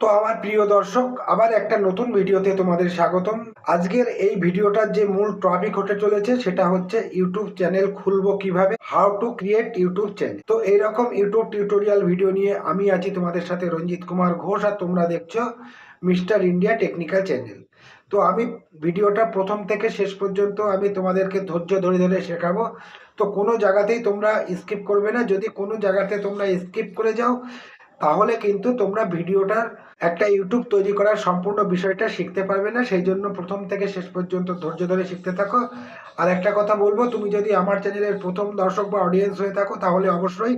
তো আমার প্রিয় দর্শক, আবার একটা নতুন ভিডিওতে তোমাদের স্বাগতম। আজকের এই ভিডিওটার যে মূল টপিক হতে চলেছে, সেটা হচ্ছে ইউটিউব চ্যানেল খুলবো কীভাবে? How to create YouTube channel তো এইরকম ইউটিউব টিউটোরিয়াল ভিডিও নিয়ে আমি আছি তোমাদের সাথে রঞ্জিত কুমার ঘোষ আর তোমরা দেখছ মিস্টার ইন্ডিয়া টেকনিক্যাল চ্যানেল তো আমি ভিডিওটা প্রথম থেকে শেষ পর্যন্ত আমি তোমাদেরকে ধৈর্য ধরে ধরে শেখাবো। তো কোনো জায়গাতেই তোমরা স্কিপ করবে না। যদি কোনো জায়গাতে তোমরা স্কিপ করে যাও, তাহলে কিন্তু তোমরা ভিডিওটার একটা ইউটিউব তৈরি করার সম্পূর্ণ বিষয়টা শিখতে পারবে না, সেই জন্য প্রথম থেকে শেষ পর্যন্ত ধৈর্য ধরে শিখতে থাকো। আর একটা কথা বলব, তুমি যদি আমার চ্যানেলের প্রথম দর্শক বা অডিয়েন্স হয়ে থাকো, তাহলে অবশ্যই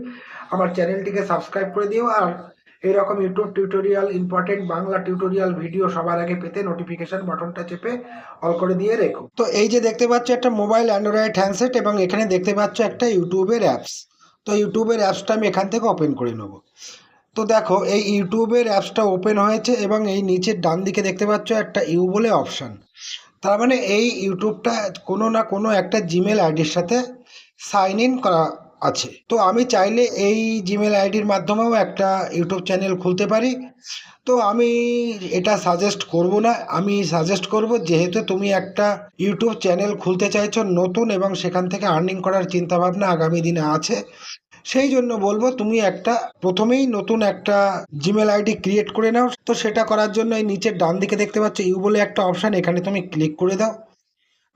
আমার চ্যানেলটিকে সাবস্ক্রাইব করে দিও। আর এইরকম YouTube tutorial important Bangla tutorial video সবার আগে পেতে নোটিফিকেশন বাটনটা চেপে অল করে দিয়ে রেখো। তো এই যে দেখতে পাচ্ছ একটা মোবাইল অ্যান্ড্রয়েড হ্যান্ডসেট এবং এখানে দেখতে পাচ্ছ একটা ইউটিউবের অ্যাপস তো ইউটিউবের অ্যাপসটা আমি এখান থেকে ওপেন করে নেব। তো দেখো, এই ইউটিউবের অ্যাপসটা ওপেন হয়েছে এবং এই নিচের ডান দিকে দেখতে পাচ্ছ একটা ইউ বলে অপশান তার মানে এই ইউটিউবটা কোনো না কোনো একটা জিমেল আইডির সাথে সাইন ইন করা আছে। তো আমি চাইলে এই জিমেল আইডির মাধ্যমেও একটা ইউটিউব চ্যানেল খুলতে পারি। তো আমি এটা সাজেস্ট করব না। আমি সাজেস্ট করব যেহেতু তুমি একটা ইউটিউব চ্যানেল খুলতে চাইছো নতুন এবং সেখান থেকে আর্নিং করার চিন্তাভাবনা আগামী দিনে আছে সেই জন্য বলব তুমি একটা, প্রথমেই নতুন একটা জিমেল আইডি ক্রিয়েট করে নাও। তো সেটা করার জন্য এই নিচের ডান দিকে দেখতে পাচ্ছ ইউ বলে একটা অপশান এখানে তুমি ক্লিক করে দাও।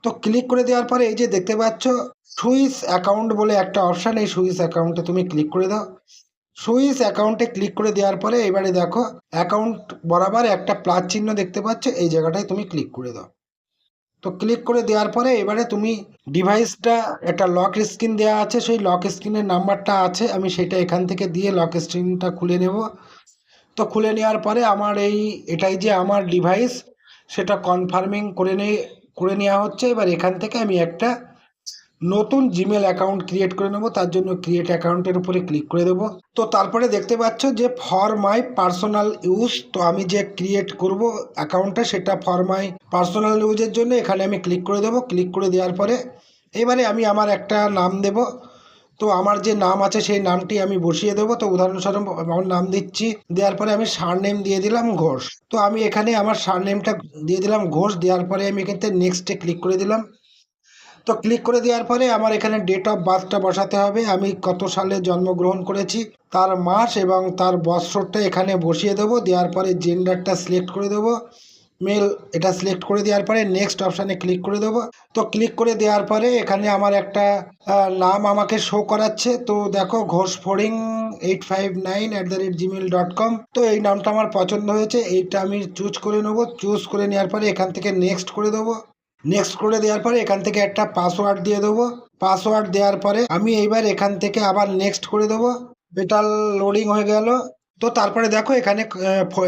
তো ক্লিক করে দেওয়ার পরে এই যে দেখতে পাচ্ছ, সুইস অ্যাকাউন্ট বলে একটা অপশান এই সুইস অ্যাকাউন্টে তুমি ক্লিক করে দাও। সুইস অ্যাকাউন্টে ক্লিক করে দেওয়ার পরে এবারে দেখো অ্যাকাউন্ট বরাবর একটা প্লাস চিহ্ন দেখতে পাচ্ছ, এই জায়গাটায় তুমি ক্লিক করে দাও। তো ক্লিক করে দেওয়ার পরে এবারে তুমি ডিভাইসটা একটা লক স্ক্রিন দেওয়া আছে, সেই লক স্ক্রিনের নাম্বারটা আছে, আমি সেটা এখান থেকে দিয়ে লক স্ক্রিনটা খুলে নেব। তো খুলে নেওয়ার পরে আমার এই, এটাই যে আমার ডিভাইস সেটা কনফার্মিং করে নিয়ে করে নেওয়া হচ্ছে। এবার এখান থেকে আমি একটা নতুন জিমেল অ্যাকাউন্ট ক্রিয়েট করে নেব, তার জন্য ক্রিয়েট অ্যাকাউন্টের উপরে ক্লিক করে দেবো। তো তারপরে দেখতে পাচ্ছ যে ফর মাই পার্সোনাল ইউজ তো আমি যে ক্রিয়েট করব অ্যাকাউন্টটা সেটা ফর মাই পার্সোনাল ইউজের জন্য এখানে আমি ক্লিক করে দেবো। ক্লিক করে দেওয়ার পরে এবারে আমি আমার একটা নাম দেব। তো আমার যে নাম আছে, সেই নামটি আমি বসিয়ে দেবো। তো উদাহরণস্বরূপ আমার নাম দিচ্ছি, দেওয়ার পরে আমি সার নেম দিয়ে দিলাম ঘোষ। তো আমি এখানে আমার সার নেমটা দিয়ে দিলাম ঘোষ, দেওয়ার পরে আমি এখানে নেক্সটে ক্লিক করে দিলাম। তো ক্লিক করে দেওয়ার পরে আমার এখানে ডেট অফ বার্থটা বসাতে হবে। আমি কত সালে জন্মগ্রহণ করেছি, তার মাস এবং তার বৎসরটা এখানে বসিয়ে দেবো। দেওয়ার পরে জেন্ডারটা সিলেক্ট করে দেবো। মেল এটা সিলেক্ট করে দেওয়ার পরে নেক্সট অপশানে ক্লিক করে দেবো। তো ক্লিক করে দেওয়ার পরে এখানে আমার একটা নাম আমাকে শো করাচ্ছে। তো দেখো Ghosh ফোরিং eight five nine at the rate Gmail dot com তো এই নামটা আমার পছন্দ হয়েছে। এইটা আমি চুজ করে নেব। চুজ করে নেওয়ার পরে এখান থেকে নেক্সট করে দেবো। নেক্সট করে দেওয়ার পরে এখান থেকে একটা পাসওয়ার্ড দিয়ে দেবো। পাসওয়ার্ড দেওয়ার পরে আমি এইবার এখান থেকে আবার নেক্সট করে দেবো। এটা লোডিং হয়ে গেল। তো তারপরে দেখো এখানে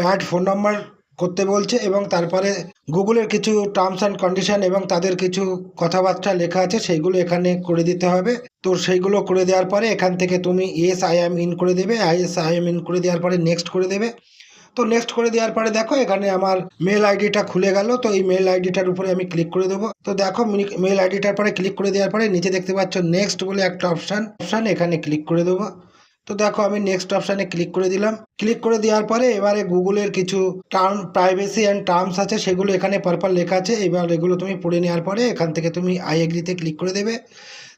অ্যাড ফোন নাম্বার করতে বলছে এবং তারপরে গুগলের কিছু টার্মস অ্যান্ড কন্ডিশন এবং তাদের কিছু কথাবার্তা লেখা আছে, সেইগুলো এখানে করে দিতে হবে। তো সেইগুলো করে দেওয়ার পরে এখান থেকে তুমি এস আই এম ইন করে দেবে। I S I M in করে দেওয়ার পরে নেক্সট করে দেবে। তো নেক্সট করে দেওয়ার পরে দেখো, এখানে আমার মেল আইডিটা খুলে গেল। তো এই মেল আইডিটার উপরে আমি ক্লিক করে দেবো। তো দেখো মেল আইডিটার পরে ক্লিক করে দেওয়ার পরে নিচে দেখতে পাচ্ছ নেক্সট বলে একটা অপশান অপশান এখানে ক্লিক করে দেবো। তো দেখো, আমি নেক্সট অপশানে ক্লিক করে দিলাম। ক্লিক করে দেওয়ার পরে এবারে গুগলের কিছু টার্ম প্রাইভেসি অ্যান্ড টার্মস আছে, সেগুলো এখানে পারপার লেখা আছে। এবার এগুলো তুমি পড়ে নেওয়ার পরে এখান থেকে তুমি আই এগ্রিতে ক্লিক করে দেবে।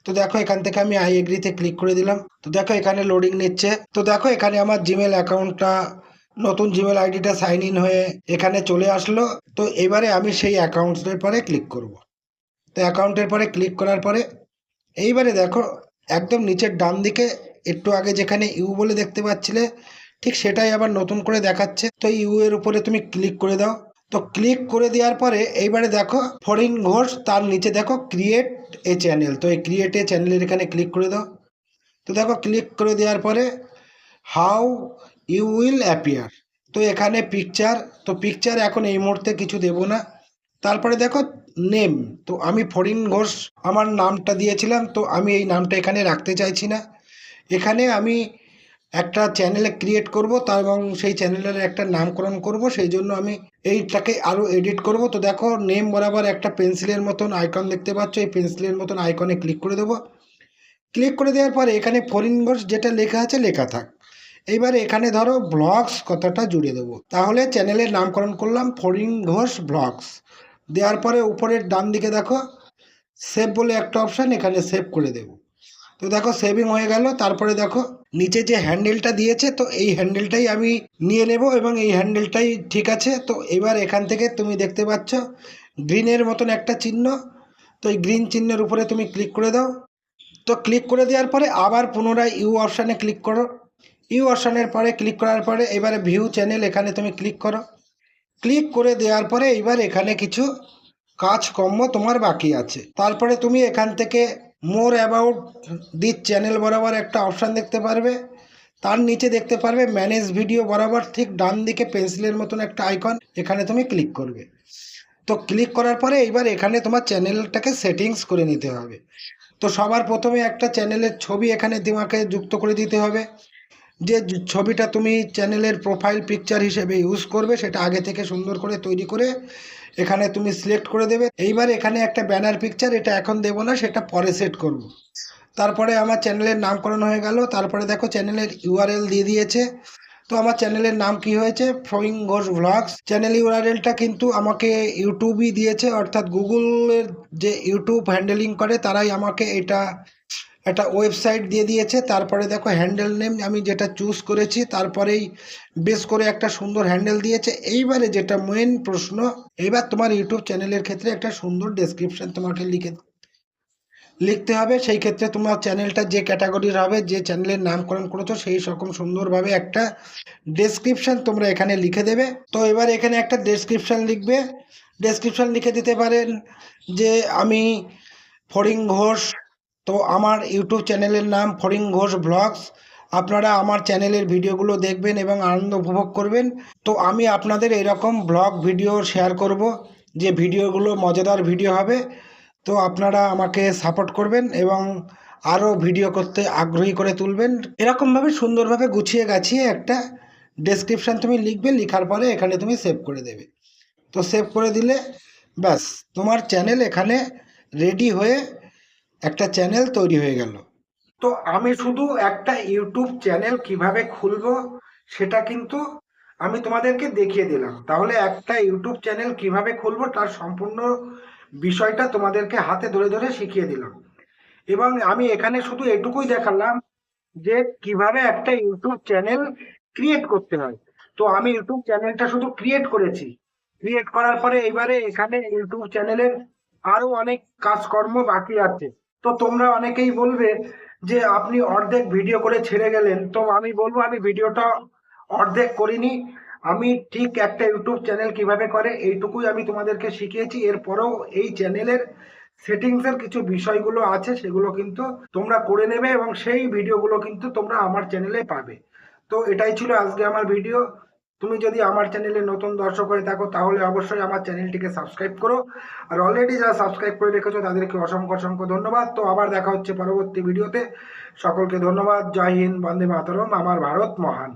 তো দেখো, এখান থেকে আমি আই এগ্রিতে ক্লিক করে দিলাম। তো দেখো, এখানে লোডিং নিচ্ছে। তো দেখো, এখানে আমার জিমেল অ্যাকাউন্টটা নতুন জিমেল আইডিটা সাইন ইন হয়ে এখানে চলে আসলো। তো এবারে আমি সেই অ্যাকাউন্টের পরে ক্লিক করব। তো অ্যাকাউন্টের পরে ক্লিক করার পরে এইবারে দেখো, একদম নিচের ডান দিকে, একটু আগে যেখানে ইউ বলে দেখতে পাচ্ছিলে, ঠিক সেটাই আবার নতুন করে দেখাচ্ছে। তো ইউ এর উপরে তুমি ক্লিক করে দাও। তো ক্লিক করে দেওয়ার পরে এইবারে দেখো ফরিন ঘোষ, তার নিচে দেখো ক্রিয়েট এ চ্যানেল তো এই ক্রিয়েট এ চ্যানেলের এখানে ক্লিক করে দাও। তো দেখো ক্লিক করে দেওয়ার পরে হাউ ইউ উইল অ্যাপিয়ার তো এখানে পিকচার তো পিকচার এখন এই মুহূর্তে কিছু দেব না। তারপরে দেখো নেম তো আমি ফরিন ঘোষ আমার নামটা দিয়েছিলাম, তো আমি এই নামটা এখানে রাখতে চাইছি না। এখানে আমি একটা চ্যানেল ক্রিয়েট করব, তা এবং সেই চ্যানেলের একটা নামকরণ করব, সেই জন্য আমি এইটাকে আরও এডিট করব। তো দেখো নেম বরাবর একটা পেন্সিলের মতন আইকন দেখতে পাচ্ছ, এই পেন্সিলের মতন আইকনে ক্লিক করে দেবো। ক্লিক করে দেওয়ার পরে এখানে ফরিন ঘোষ যেটা লেখা আছে, লেখা থাক। এইবার এখানে ধরো ব্লগস কথাটা জুড়ে দেবো? তাহলে চ্যানেলের নামকরণ করলাম ফরিং ঘোষ ব্লগস। দেওয়ার পরে উপরের ডান দিকে দেখো, সেভ বলে একটা অপশান, এখানে সেভ করে দেবো। তো দেখো সেভিং হয়ে গেল, তারপরে দেখো নিচে যে হ্যান্ডেলটা দিয়েছে, তো এই হ্যান্ডেলটাই আমি নিয়ে নেব এবং এই হ্যান্ডেলটাই ঠিক আছে। তো এবার এখান থেকে তুমি দেখতে পাচ্ছ গ্রিনের মতন একটা চিহ্ন। তো এই গ্রিন চিহ্নের উপরে তুমি ক্লিক করে দাও। তো ক্লিক করে দেওয়ার পরে আবার পুনরায় ইউ অপশানে ক্লিক করো। ইউ অপশানের পরে ক্লিক করার পরে এবারে ভিউ চ্যানেল এখানে তুমি ক্লিক করো। ক্লিক করে দেওয়ার পরে এবার এখানে কিছু কাজকর্ম তোমার বাকি আছে। তারপরে তুমি এখান থেকে মোর অ্যাবাউট দিস চ্যানেল বরাবর একটা অপশান দেখতে পারবে। তার নিচে দেখতে পারবে ম্যানেজ ভিডিও বরাবর ঠিক ডান দিকে পেন্সিলের মতন একটা আইকন এখানে তুমি ক্লিক করবে। তো ক্লিক করার পরে এইবার এখানে তোমার চ্যানেলটাকে সেটিংস করে নিতে হবে। তো সবার প্রথমে একটা চ্যানেলের ছবি এখানে তোমাকে যুক্ত করে দিতে হবে। যে ছবিটা তুমি চ্যানেলের প্রোফাইল পিকচার হিসেবে ইউজ করবে, সেটা আগে থেকে সুন্দর করে তৈরি করে এখানে তুমি সিলেক্ট করে দেবে। এইবার এখানে একটা ব্যানার পিকচার এটা এখন দেবো না, সেটা পরে সেট করব। তারপরে আমার চ্যানেলের নামকরণ হয়ে গেল। তারপরে দেখো চ্যানেলের ইউআরএল দিয়ে দিয়েছে। তো আমার চ্যানেলের নাম কি হয়েছে? ফ্লোয়িং ঘোষ ভ্লগস চ্যানেল ইউআরএলটা কিন্তু আমাকে ইউটিউবই দিয়েছে, অর্থাৎ গুগলের যে ইউটিউব হ্যান্ডেলিং করে, তারাই আমাকে এটা একটা ওয়েবসাইট দিয়ে দিয়েছে, তারপরে দেখো হ্যান্ডেল নেম আমি যেটা চুজ করেছি, তারপরেই বেশ করে একটা সুন্দর হ্যান্ডেল দিয়েছে। এইবারে যেটা মেন প্রশ্ন, এইবার তোমার ইউটিউব চ্যানেলের ক্ষেত্রে একটা সুন্দর ডেসক্রিপশন তোমাকে লিখে লিখতে হবে। সেই ক্ষেত্রে তোমার চ্যানেলটা যে ক্যাটাগরির হবে, যে চ্যানেলের নামকরণ করেছ, সেই রকম সুন্দরভাবে একটা ডেসক্রিপশন তোমরা এখানে লিখে দেবে। তো এবার এখানে একটা ডেসক্রিপশন লিখবে। ডেসক্রিপশন লিখে দিতে পারেন যে আমি ফরিং ঘোষ তো আমার ইউটিউব চ্যানেলের নাম ফরিং ঘোষ ব্লগস। আপনারা আমার চ্যানেলের ভিডিওগুলো দেখবেন এবং আনন্দ উপভোগ করবেন। তো আমি আপনাদের এরকম ব্লগ ভিডিও শেয়ার করব, যে ভিডিওগুলো মজাদার ভিডিও হবে। তো আপনারা আমাকে সাপোর্ট করবেন এবং আরও ভিডিও করতে আগ্রহী করে তুলবেন। এরকমভাবে সুন্দরভাবে গুছিয়ে গাছিয়ে একটা ডেসক্রিপশান তুমি লিখবে, লেখার পরে এখানে তুমি সেভ করে দেবে। তো সেভ করে দিলে ব্যাস, তোমার চ্যানেল এখানে রেডি হয়ে একটা চ্যানেল তৈরি হয়ে গেল। তো আমি শুধু একটা ইউটিউব চ্যানেল কীভাবে খুলবো সেটা কিন্তু আমি তোমাদেরকে দেখিয়ে দিলাম। তাহলে একটা ইউটিউব চ্যানেল কীভাবে খুলবো তার সম্পূর্ণ বিষয়টা তোমাদেরকে হাতে ধরে ধরে শিখিয়ে দিলাম। এবং আমি এখানে শুধু এটুকুই দেখালাম যে কীভাবে একটা ইউটিউব চ্যানেল ক্রিয়েট করতে হয়। তো আমি ইউটিউব চ্যানেলটা শুধু ক্রিয়েট করেছি। ক্রিয়েট করার পরে এবারে এখানে ইউটিউব চ্যানেলের আরও অনেক কাজকর্ম বাকি আছে। তো তোমরা অনেকেই বলবে যে আপনি অর্ধেক ভিডিও করে ছেড়ে গেলেন। তো আমি বলব, আমি ভিডিওটা অর্ধেক করিনি। আমি ঠিক একটা ইউটিউব চ্যানেল কীভাবে করে, এইটুকুই আমি তোমাদেরকে শিখিয়েছি। এরপরেও এই চ্যানেলের সেটিংস এর কিছু বিষয়গুলো আছে, সেগুলো কিন্তু তোমরা করে নেবে এবং সেই ভিডিওগুলো কিন্তু তোমরা আমার চ্যানেলে পাবে। তো এটাই ছিল আজকে আমার ভিডিও তুমি যদি আমার চ্যানেলে নতুন দর্শক হয়ে থাকো, তাহলে অবশ্যই আমার চ্যানেলটিকে সাবস্ক্রাইব করো। আর অলরেডি যারা সাবস্ক্রাইব করে রেখেছো, তাদেরকে অসংখ্য অসংখ্য ধন্যবাদ। তো আবার দেখা হচ্ছে পরবর্তী ভিডিওতে সকলকে ধন্যবাদ। জয় হিন্দ, বন্দে মাতরম। আমার ভারত মহান।